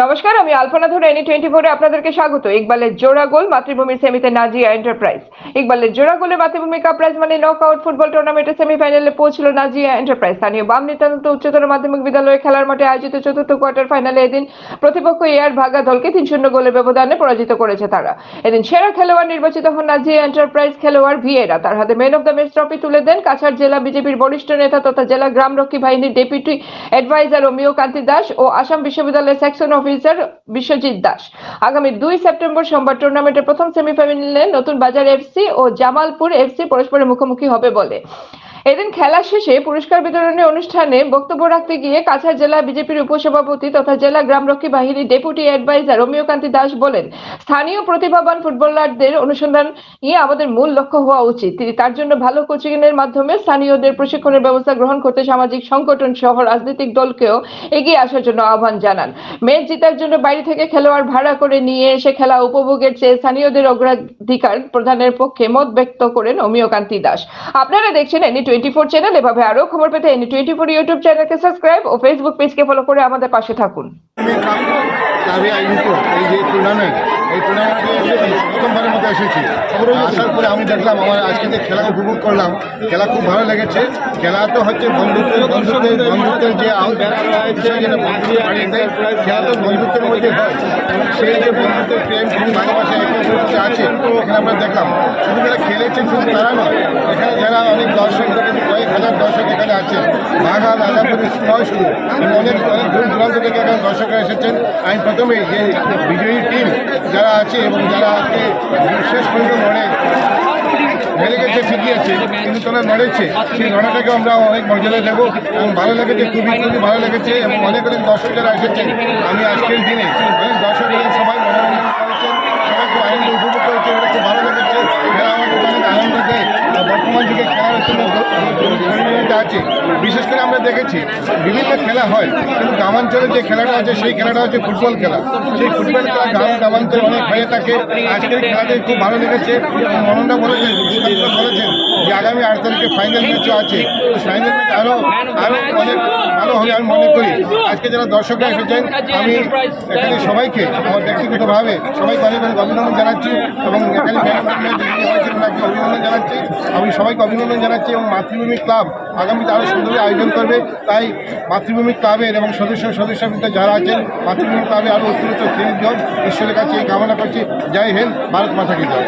নমস্কার, আমি আলপনা ধরে এনি টোয়েন্টি ফোরে আপনাদেরকে স্বাগত। ইকবালের জোড়া গোল মাতৃভূমির সেমিতে নাজিয়া এন্টারপ্রাইজ। ইকবালের জোড়া গোলে মাতৃভূমি কাপ প্রাইজ মানে নক আউট ফুটবল টুর্নামেন্টের সেমিফাইনালে পৌঁছল নাজিয়া এন্টারপ্রাইজ। স্থানীয় বাম নিতান্ত উচ্চতর মাধ্যমিক বিদ্যালয়ে খেলার মাঠে আয়োজিত চতুর্থ কোয়ার্টার ফাইনালে এদিন প্রতিপক্ষ এয়ার ভাগা দলকে তিন শূন্য গোলের ব্যবধানে পরাজিত করেছে তারা। এদিন সেরা খেলোয়াড় নির্বাচিত হন নাজিয়া এন্টারপ্রাইজ খেলোয়াড় ভিয়েরা। তার হাতে man of the match trophy তুলে দেন কাছাড় জেলা বিজেপির বরিষ্ঠ নেতা তথা জেলা গ্রামরক্ষী বাহিনীর ডেপুটি অ্যাডভাইজার অমিয় কান্তি দাস ও আসাম বিশ্ববিদ্যালয়ের সেকশন অফিসার বিশ্বজিৎ দাস। আগামী দুই সেপ্টেম্বর সোমবার টুর্নামেন্টের প্রথম সেমিফাইনালে নতুন বাজার এফসি ও জামালপুর এফসি পরস্পরের মুখোমুখি হবে বলে। এদিন খেলা শেষে পুরস্কার বিতরণী অনুষ্ঠানে বক্তব্য রাখতে গিয়ে কাছাড় জেলা বিজেপির উপসভাপতি তথা জেলা গ্রামরক্ষী বাহিনীর ডেপুটি অ্যাডভাইজার রমিয়কান্তি দাস বলেন, স্থানীয় প্রতিভাবান ফুটবলারদের অনুসন্ধান নিয়ে আমাদের মূল লক্ষ্য হওয়া উচিত। তিনি তার জন্য ভালো কোচিং এর মাধ্যমে স্থানীয়দের প্রশিক্ষণের ব্যবস্থা গ্রহণ করতে সামাজিক সংগঠন সহ রাজনৈতিক দলকেও এগিয়ে আসার জন্য আহ্বান জানান। ম্যাচ জেতার জন্য বাইরে থেকে খেলোয়াড় ভাড়া করে নিয়ে এসে খেলা উপভোগের চেয়ে স্থানীয়দের অগ্রাধিকার প্রদানের পক্ষে মত ব্যক্ত করেন অমিয়কান্তি দাস। আপনারা দেখছেন এনি টোয়েন্টি ফোর চ্যানেল এভাবে আরও খবর পেতে এনি টোয়েন্টি ফোর ইউটিউব চ্যানেলকে সাবস্ক্রাইব ও ফেসবুক পেজকে ফলো করে আমাদের পাশে থাকুন। এই টুর্নামেন্ট মতো এসেছি। আসার পরে আমি দেখলাম আমার আজকে যে খেলা উপভোগ করলাম, খেলা খুব ভালো লেগেছে। খেলা তো হচ্ছে বন্ধুত্বের বন্ধুত্বের বন্ধুত্বের যে খেলা তো বন্ধুত্বের মধ্যে সেই যে বন্ধুত্বের প্রেম ভালোবাসা আছে, এখানে আমরা দেখলাম। শুধু যারা খেলেছেন শুধু তারা নয়, এখানে যারা অনেক দর্শক, কয়েক হাজার দর্শক আছে। বাগান আলাপুরি নয় শুধু অনেক অনেক দূর দূরান্ত থেকে এখানে দর্শকরা এসেছেন। আমি প্রথমে যে বিজয়ী টিম যারা আছে এবং যারা আজকে শেষ পর্যন্ত লড়ে হেরে গেছে ঠিকই আছে কিন্তু তারা লড়েছে সেই লড়াটাকে আমরা অনেক মর্যাদা দেবো এবং ভালো লেগেছে, খুবই খুবই ভালো লেগেছে এবং অনেক অনেক দর্শক যারা এসেছেন। আমি আজকের দিনে অনেক দর্শক সবাই মনোরঞ্জন করেছেন সবাই আনন্দ উপভোগ করেছে এটা খুব ভালো লেগেছে। খেলা আমাদের অনেক আনন্দ দেয়, বর্তমান যুগে খেলার জন্য প্রয়োজনীয়তা আছে। বিশেষ করে আমরা দেখেছি, বিভিন্ন খেলা হয়, কিন্তু গ্রামাঞ্চলে যে খেলাটা আছে, সেই খেলাটা হচ্ছে ফুটবল খেলা। সেই ফুটবল খেলা গ্রাম গ্রামাঞ্চলে অনেক হয়ে থাকে। আজকের খেলাতে খুব ভালো লেগেছে। মননটা বলেছেন বলেছেন যে আগামী আট তারিখে ফাইনাল ম্যাচও আছে। ফাইনাল ম্যাচ আরও আরও অনেক ভালো হবে আমি মনে করি। আজকে যারা দর্শকরা এসেছেন, আমি এখানে সবাইকে, আমার ব্যক্তিগতভাবে সবাইকে অনেক অনেক অভিনন্দন জানাচ্ছি এবং এখানে অভিনন্দন জানাচ্ছি। আমি সবাইকে অভিনন্দন জানাচ্ছি এবং মাতৃভূমি ক্লাব আগামীতে আরও সুন্দরভাবে আয়োজন করবে। তাই মাতৃভূমি ক্লাবের এবং সদস্য সদস্যবৃন্দ যারা আছেন, মাতৃভূমি ক্লাবে আরও অতিরিক্ত ঈশ্বরের কাছে এই কামনা করছি। জয় হিন্দ, ভারত মাতাকে জয়।